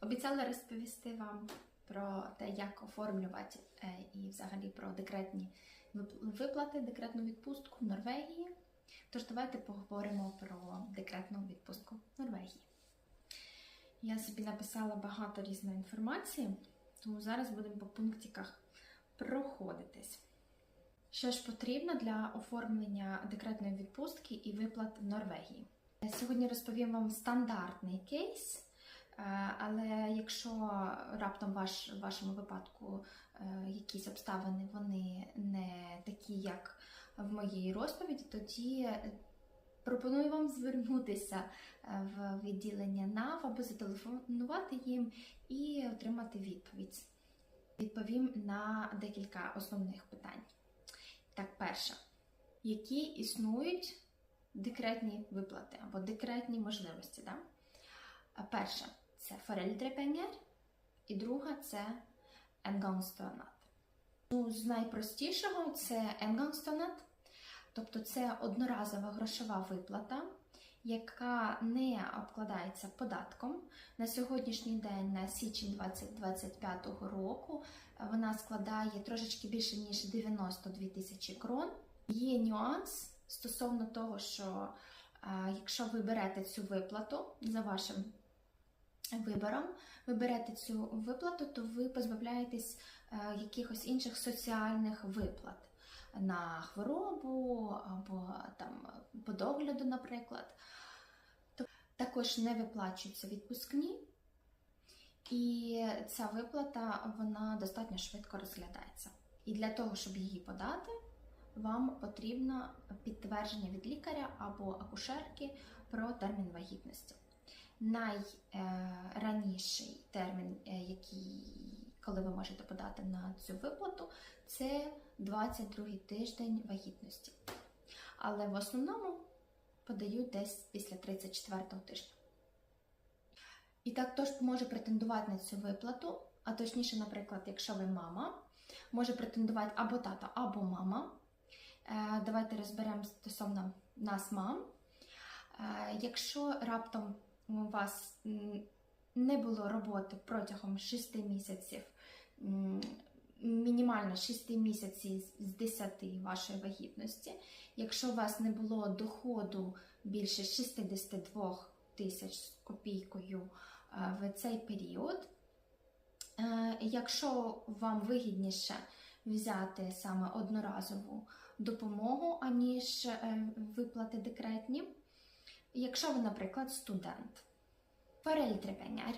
Обіцяла розповісти вам про те, як оформлювати е, і взагалі про декретні виплати, декретну відпустку в Норвегії. Тож давайте поговоримо про декретну відпустку в Норвегії. Я собі написала багато різної інформації, тому зараз будемо по пунктиках проходитись. Що ж потрібно для оформлення декретної відпустки і виплат в Норвегії? Сьогодні розповім вам стандартний кейс. Е, Але якщо раптом в вашому випадку е, якісь обставини вони не такі, як в моїй розповіді, тоді пропоную вам звернутися е, в відділення НАВ або зателефонувати їм і отримати відповідь. Відповім на декілька основних питань. Так, перше, які існують декретні виплати або декретні можливості? Да? Перше це foreldrepenger, і друга це engangsstønad. Ну, з найпростішого це engangsstønad, тобто це одноразова грошова виплата, яка не обкладається податком. На сьогоднішній день, на січень 2025 року, вона складає трошечки більше ніж 92 тисячі крон. Є нюанс стосовно того, що якщо ви берете цю виплату за вашим вибором, ви берете цю виплату, то ви позбавляєтесь е, якихось інших соціальних виплат на хворобу або там по догляду, наприклад. Також не виплачуються відпускні, і ця виплата вона достатньо швидко розглядається. І для того, щоб її подати, вам потрібно підтвердження від лікаря або акушерки про термін вагітності. Найраніший термін, е, який, коли ви можете подати на цю виплату, це 22 тиждень вагітності. Але в основному подають десь після 34 тижня. І так хто ж може претендувати на цю виплату, а точніше, наприклад, якщо ви мама, може претендувати або тато, або мама. Е, Давайте розберемо стосовно нас, мам. Е, Якщо раптом у вас не було роботи протягом 6 місяців, мінімально 6 місяців з 10 вашої вагітності, якщо у вас не було доходу більше 62 тисяч з копійкою е, в цей період, е, якщо вам вигідніше взяти саме одноразову допомогу, аніж е, виплати декретні, Якщо ви, наприклад, студент, foreldrepenger